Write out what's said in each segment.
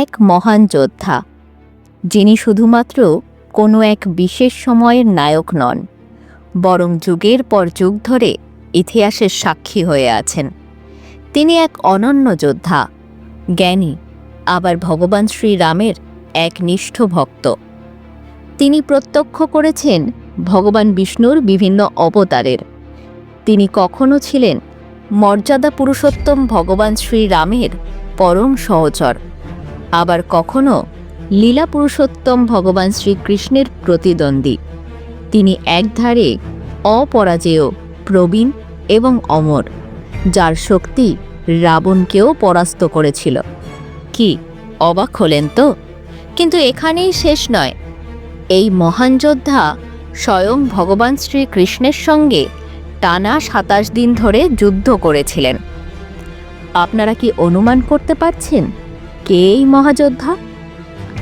এক মহান যোদ্ধা, যিনি শুধুমাত্র কোনো এক বিশেষ সময়ের নায়ক নন, বরং যুগের পর যুগ ধরে ইতিহাসের সাক্ষী হয়ে আছেন। তিনি এক অনন্য যোদ্ধা, জ্ঞানী, আবার ভগবান শ্রীরামের এক নিষ্ঠ ভক্ত। তিনি প্রত্যক্ষ করেছেন ভগবান বিষ্ণুর বিভিন্ন অবতারের। তিনি কখনো ছিলেন মর্যাদা পুরুষোত্তম ভগবান শ্রীরামের পরম সহচর। আবার কখনো লীলা পুরুষোত্তম ভগবান শ্রীকৃষ্ণের প্রতিদ্বন্দ্বী। তিনি একধারে অপরাজেয়, প্রবীণ এবং অমর, যার শক্তি রাবণকেও পরাস্ত করেছিল। কি, অবাক হলেন তো? কিন্তু এখানেই শেষ নয়। এই মহান যোদ্ধা স্বয়ং ভগবান শ্রীকৃষ্ণের সঙ্গে টানা সাতাশ দিন ধরে যুদ্ধ করেছিলেন। আপনারা কি অনুমান করতে পারছেন? কে এই মহাযোদ্ধা?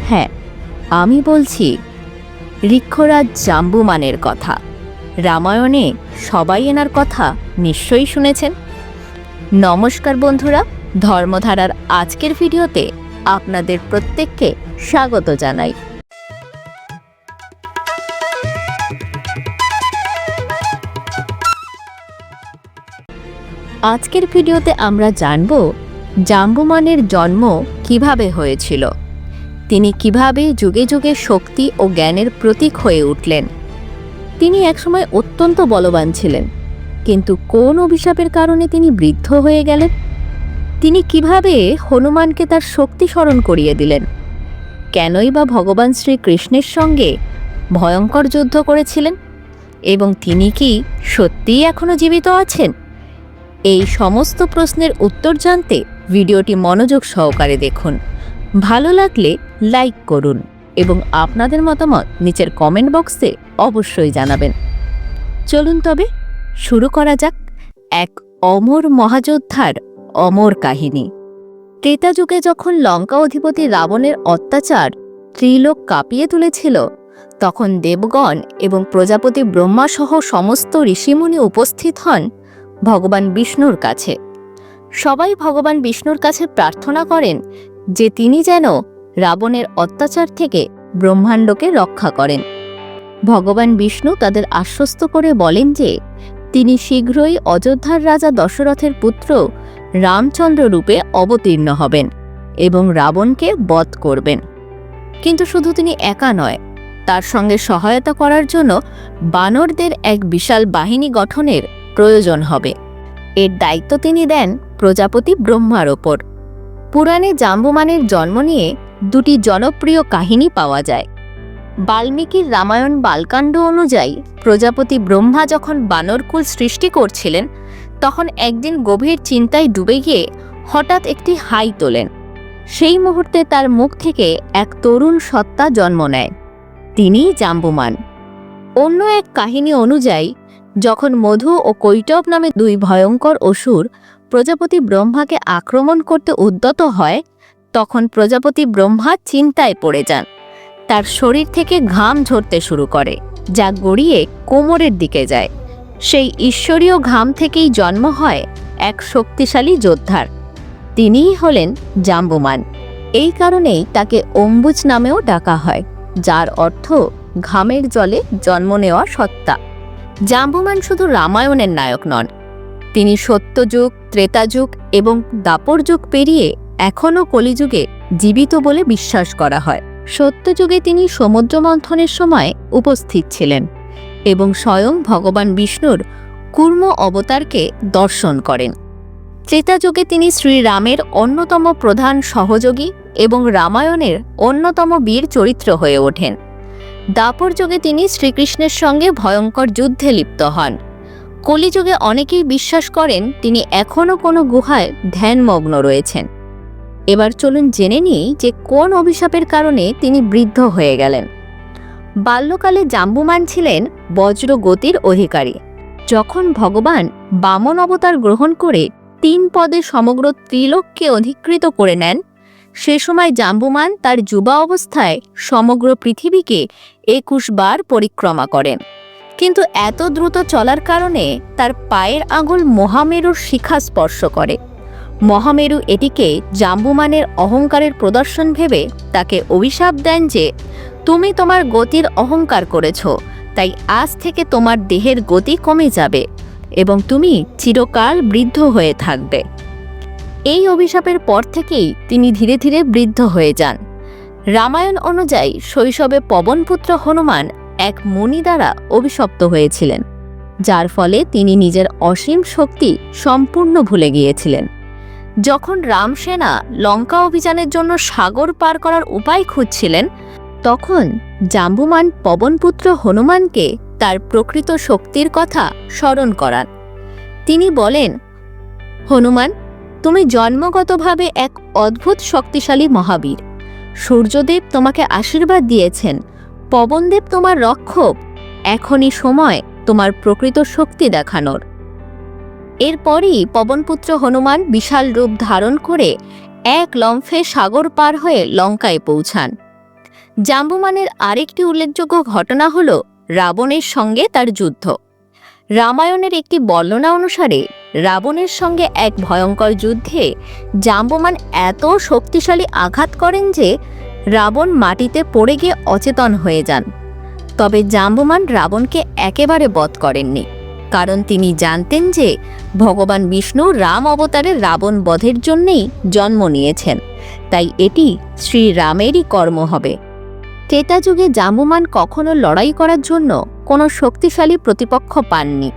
হ্যাঁ আমি বলছি ঋক্ষরাজ জাম্বুমানের কথা। রামায়ণে সবাই এনার কথা নিশ্চয়ই শুনেছেন। নমস্কার বন্ধুরা, ধর্মধারার আজকের ভিডিওতে আপনাদের প্রত্যেককে স্বাগত জানাই। আজকের ভিডিওতে আমরা জানব জাম্বুমানের জন্ম কীভাবে হয়েছিল? তিনি কীভাবে যুগে যুগে শক্তি ও জ্ঞানের প্রতীক হয়ে উঠলেন? তিনি একসময় অত্যন্ত বলবান ছিলেন, কিন্তু কোন অভিশাপের কারণে তিনি বৃদ্ধ হয়ে গেলেন? তিনি কীভাবে হনুমানকে তার শক্তি স্মরণ করিয়ে দিলেন? কেনই বা ভগবান শ্রীকৃষ্ণের সঙ্গে ভয়ঙ্কর যুদ্ধ করেছিলেন? এবং তিনি কি সত্যিই এখনও জীবিত আছেন? এই সমস্ত প্রশ্নের উত্তর জানতে ভিডিওটি মনোযোগ সহকারে দেখুন। ভালো লাগলে লাইক করুন এবং আপনাদের মতামত নিচের কমেন্ট বক্সে অবশ্যই জানাবেন। চলুন তবে শুরু করা যাক এক অমর মহাযোদ্ধার অমর কাহিনী। ত্রেতা যুগে যখন লঙ্কা অধিপতি রাবণের অত্যাচার ত্রিলোক কাঁপিয়ে তুলেছিল, তখন দেবগণ এবং প্রজাপতি ব্রহ্মাসহ সমস্ত ঋষিমুনি উপস্থিত হন ভগবান বিষ্ণুর কাছে। সবাই ভগবান বিষ্ণুর কাছে প্রার্থনা করেন যে তিনি যেন রাবণের অত্যাচার থেকে ব্রহ্মাণ্ডকে রক্ষা করেন। ভগবান বিষ্ণু তাদের আশ্বস্ত করে বলেন যে তিনি শীঘ্রই অযোধ্যার রাজা দশরথের পুত্র রামচন্দ্র রূপে অবতীর্ণ হবেন এবং রাবণকে বধ করবেন। কিন্তু শুধু তিনি একা নয়, তার সঙ্গে সহায়তা করার জন্য বানরদের এক বিশাল বাহিনী গঠনের প্রয়োজন হবে। এর দায়িত্ব তিনি দেন প্রজাপতি ব্রহ্মার ওপর। পুরাণে জাম্বুমানের জন্ম নিয়ে দুটি জনপ্রিয় কাহিনী পাওয়া যায়। বাল্মীকির রামায়ণ বালকাণ্ড অনুযায়ী প্রজাপতি ব্রহ্মা যখন বানরকুল সৃষ্টি করছিলেন, তখন একদিন গভীর চিন্তায় ডুবে গিয়ে হঠাৎ একটি হাই তোলেন। সেই মুহূর্তে তার মুখ থেকে এক তরুণ সত্তা জন্ম নেয়। তিনিই জাম্বুমান। অন্য এক কাহিনী অনুযায়ী, যখন মধু ও কৈটব নামে দুই ভয়ঙ্কর অসুর প্রজাপতি ব্রহ্মাকে আক্রমণ করতে উদ্যত হয়, তখন প্রজাপতি ব্রহ্মা চিন্তায় পড়ে যান। তার শরীর থেকে ঘাম ঝরতে শুরু করে, যা গড়িয়ে কোমরের দিকে যায়। সেই ঈশ্বরীয় ঘাম থেকেই জন্ম হয় এক শক্তিশালী যোদ্ধার। তিনিই হলেন জাম্বুমান। এই কারণেই তাকে অম্বুজ নামেও ডাকা হয়, যার অর্থ ঘামের জলে জন্ম নেওয়া সত্তা। জাম্বুমান শুধু রামায়ণের নায়ক নন, তিনি সত্যযুগ ত্রেতাযুগ এবং দাপর যুগ পেরিয়ে এখনও কলিযুগে জীবিত বলে বিশ্বাস করা হয়। সত্যযুগে তিনি সমুদ্র মন্থনের সময় উপস্থিত ছিলেন এবং স্বয়ং ভগবান বিষ্ণুর কুর্ম অবতারকে দর্শন করেন। ত্রেতাযুগে তিনি শ্রীরামের অন্যতম প্রধান সহযোগী এবং রামায়ণের অন্যতম বীর চরিত্র হয়ে ওঠেন। দাপর যুগে তিনি শ্রীকৃষ্ণের সঙ্গে ভয়ঙ্কর যুদ্ধে লিপ্ত হন। কলিযুগে অনেকেই বিশ্বাস করেন তিনি এখনও কোনো গুহায় ধ্যানমগ্ন রয়েছেন। এবার চলুন জেনে নিই যে কোন অভিশাপের কারণে তিনি বৃদ্ধ হয়ে গেলেন। বাল্যকালে জাম্বুমান ছিলেন বজ্র গতির অধিকারী। যখন ভগবান বামন অবতার গ্রহণ করে তিন পদে সমগ্র ত্রিলোককে অধিকৃত করে নেন, সে সময় জাম্বুমান তার যুবা অবস্থায় সমগ্র পৃথিবীকে একুশ বার পরিক্রমা করেন। কিন্তু এত দ্রুত চলার কারণে তার পায়ের আঙুল মহামেরুর শিখা স্পর্শ করে। মহামেরু এটিকে জাম্বুমানের অহংকারের প্রদর্শন ভেবে তাকে অভিশাপ দেন যে, তুমি তোমার গতির অহংকার করেছ, তাই আজ থেকে তোমার দেহের গতি কমে যাবে এবং তুমি চিরকাল বৃদ্ধ হয়ে থাকবে এই অভিশাপের পর থেকেই তিনি ধীরে ধীরে বৃদ্ধ হয়ে যান। রামায়ণ অনুযায়ী শৈশবে পবনপুত্র হনুমান এক মণি দ্বারা অভিশপ্ত হয়েছিলেন, যার ফলে তিনি নিজের অসীম শক্তি সম্পূর্ণ ভুলে গিয়েছিলেন। যখন রামসেনা লঙ্কা অভিযানের জন্য সাগর পার করার উপায় খুঁজছিলেন, তখন জাম্বুমান পবনপুত্র হনুমানকে তার প্রকৃত শক্তির কথা স্মরণ করান। তিনি বলেন, হনুমান, তুমি জন্মগতভাবে এক অদ্ভুত শক্তিশালী মহাবীর। সূর্যদেব তোমাকে আশীর্বাদ দিয়েছেন পবনদেব তোমার রক্ষক, এখনই সময় তোমার প্রকৃত শক্তি দেখানোর। এরপরই পবনপুত্র হনুমান বিশাল রূপ ধারণ করে এক লম্ফে সাগর পার হয়ে লঙ্কায় পৌঁছান। জাম্বুমানের আরেকটি উল্লেখযোগ্য ঘটনা হল রাবণের সঙ্গে তার যুদ্ধ। রামায়ণের একটি বর্ণনা অনুসারে রাবণের সঙ্গে এক ভয়ঙ্কর যুদ্ধে জাম্বুমান এত শক্তিশালী আঘাত করেন যে রাবণ মাটিতে পড়ে গিয়ে অচেতন হয়ে যান। তবে জাম্বুমান রাবণকে একেবারে বধ করেননি, কারণ তিনি জানতেন যে ভগবান বিষ্ণু রাম অবতারে রাবণ বধের জন্যেই জন্ম নিয়েছেন, তাই এটি শ্রীরামেরই কর্ম হবে। ত্রেতা যুগে জাম্বুমান কখনো লড়াই করার জন্য কোনো শক্তিশালী প্রতিপক্ষ পাননি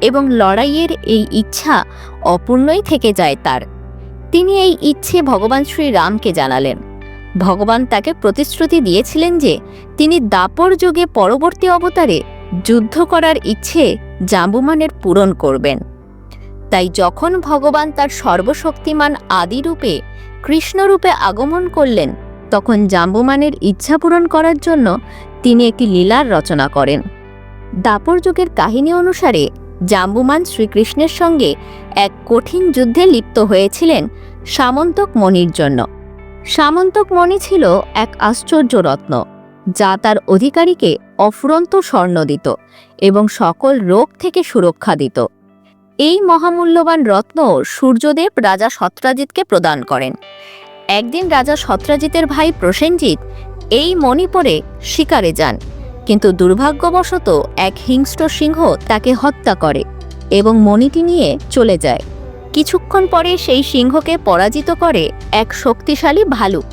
এবং লড়াইয়ের এই ইচ্ছা অপূর্ণই থেকে যায় তার। তিনি এই ইচ্ছে ভগবান শ্রীরামকে জানালেন। ভগবান তাকে প্রতিশ্রুতি দিয়েছিলেন যে তিনি দাপর যুগে পরবর্তী অবতারে যুদ্ধ করার ইচ্ছে জাম্বুমানের পূরণ করবেন। তাই যখন ভগবান তার সর্বশক্তিমান আদিরূপে কৃষ্ণরূপে আগমন করলেন, তখন জাম্বুমানের ইচ্ছা পূরণ করার জন্য তিনি একটি লীলার রচনা করেন। দাপর যুগের কাহিনী অনুসারে জাম্বুমান শ্রীকৃষ্ণের সঙ্গে এক কঠিন যুদ্ধে লিপ্ত হয়েছিলেন সামন্তক মণির জন্য। সামন্তক মণি ছিল এক আশ্চর্য রত্ন, যা তার অধিকারীকে অফুরন্ত স্বর্ণ দিত এবং সকল রোগ থেকে সুরক্ষা দিত। এই মহামূল্যবান রত্ন সূর্যদেব রাজা সত্রাজিৎকে প্রদান করেন। একদিন রাজা সত্রাজিতের ভাই প্রসেনজিৎ এই মণি পরে শিকারে যান, কিন্তু দুর্ভাগ্যবশত এক হিংস্র সিংহ তাকে হত্যা করে এবং মণিটি নিয়ে চলে যায়। কিছুক্ষণ পরে সেই সিংহকে পরাজিত করে এক শক্তিশালী ভালুক,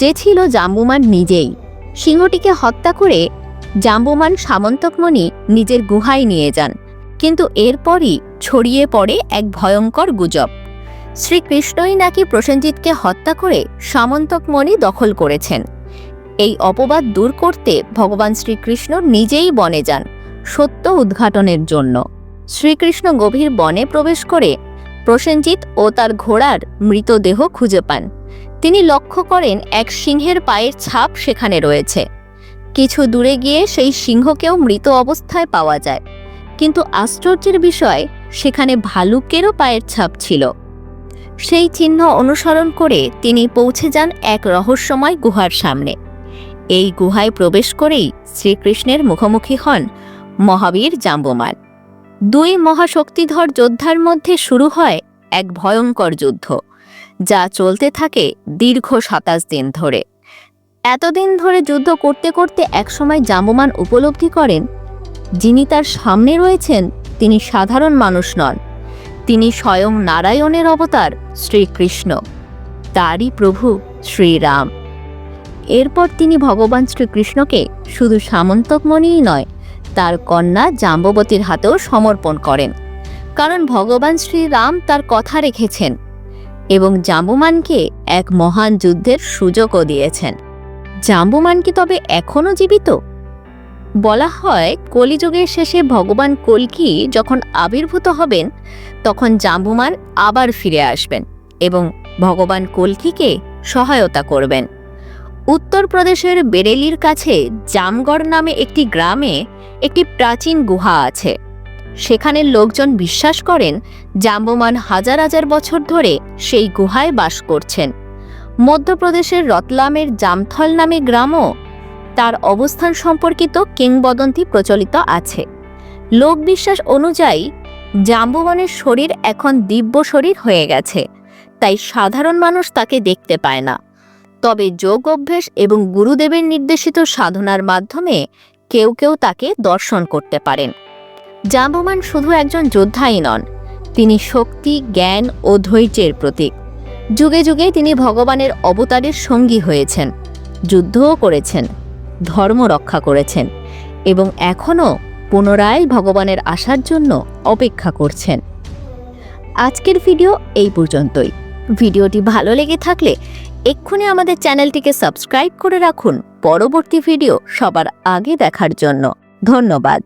যে ছিল জাম্বুমান নিজেই। সিংহটিকে হত্যা করে জাম্বুমান সামন্তকমণি নিজের গুহায় নিয়ে যান, কিন্তু এরপরই ছড়িয়ে পড়ে এক ভয়ঙ্কর গুজব। শ্রীকৃষ্ণই নাকি প্রসেনজিৎকে হত্যা করে সামন্তকমণি দখল করেছেন। এই অপবাদ দূর করতে ভগবান শ্রীকৃষ্ণ নিজেই বনে যান সত্য উদ্ঘাটনের জন্য। শ্রীকৃষ্ণ গভীর বনে প্রবেশ করে প্রসেনজিৎ ও তার ঘোড়ার মৃতদেহ খুঁজে পান। তিনি লক্ষ্য করেন এক সিংহের পায়ের ছাপ সেখানে রয়েছে। কিছু দূরে গিয়ে সেই সিংহকেও মৃত অবস্থায় পাওয়া যায়। কিন্তু আশ্চর্যের বিষয়, সেখানে ভালুকেরও পায়ের ছাপ ছিল। সেই চিহ্ন অনুসরণ করে তিনি পৌঁছে যান এক রহস্যময় গুহার সামনে। এই গুহায় প্রবেশ করেই শ্রীকৃষ্ণের মুখোমুখি হন মহাবীর জাম্বমান দুই মহাশক্তিধর যোদ্ধার মধ্যে শুরু হয় এক ভয়ঙ্কর যুদ্ধ, যা চলতে থাকে দীর্ঘ সাতাশ দিন ধরে। এতদিন ধরে যুদ্ধ করতে করতে একসময় জাম্বমান উপলব্ধি করেন, যিনি তার সামনে রয়েছেন তিনি সাধারণ মানুষ নন, তিনি স্বয়ং নারায়ণের অবতার শ্রীকৃষ্ণ, তারই প্রভু শ্রীরাম। এরপর তিনি ভগবান শ্রীকৃষ্ণকে শুধু সামন্তকমণিই নয় তার কন্যা জাম্ববতীর হাতেও সমর্পণ করেন। কারণ ভগবান শ্রীরাম তার কথা রেখেছেন এবং জাম্বুমানকে এক মহান যুদ্ধের সুযোগও দিয়েছেন। জাম্বুমান কি তবে এখনও জীবিত? বলা হয়, কলিযুগের শেষে ভগবান কলকি যখন আবির্ভূত হবেন, তখন জাম্বুমান আবার ফিরে আসবেন এবং ভগবান কলকিকে সহায়তা করবেন। উত্তরপ্রদেশের বেরেলির কাছে জামগড় নামে একটি গ্রামে একটি প্রাচীন গুহা আছে। সেখানের লোকজন বিশ্বাস করেন জাম্বুমান হাজার হাজার বছর ধরে সেই গুহায় বাস করছেন। মধ্যপ্রদেশের রতলামের জামথল নামে গ্রামও তার অবস্থান সম্পর্কিত কিংবদন্তি প্রচলিত আছে। লোকবিশ্বাস অনুযায়ী জাম্বুবানের শরীর এখন দিব্য শরীর হয়ে গেছে, তাই সাধারণ মানুষ তাকে দেখতে পায় না। তবে যোগ অভ্যেস এবং গুরুদেবের নির্দেশিত সাধনার মাধ্যমে কেউ কেউ তাকে দর্শন করতে পারেন। জাম্বুমান শুধু একজন যোদ্ধাই নন, তিনি শক্তি, জ্ঞান ও ধৈর্যের প্রতীক। যুগে যুগে তিনি ভগবানের অবতারের সঙ্গী হয়েছেন, যুদ্ধও করেছেন, ধর্ম রক্ষা করেছেন এবং এখনও পুনরায় ভগবানের আসার জন্য অপেক্ষা করছেন। আজকের ভিডিও এই পর্যন্তই। ভিডিওটি ভালো লেগে থাকলে এক্ষুনি আমাদের চ্যানেলটিকে সাবস্ক্রাইব করে রাখুন। পরবর্তী ভিডিও সবার আগে দেখার জন্য। ধন্যবাদ।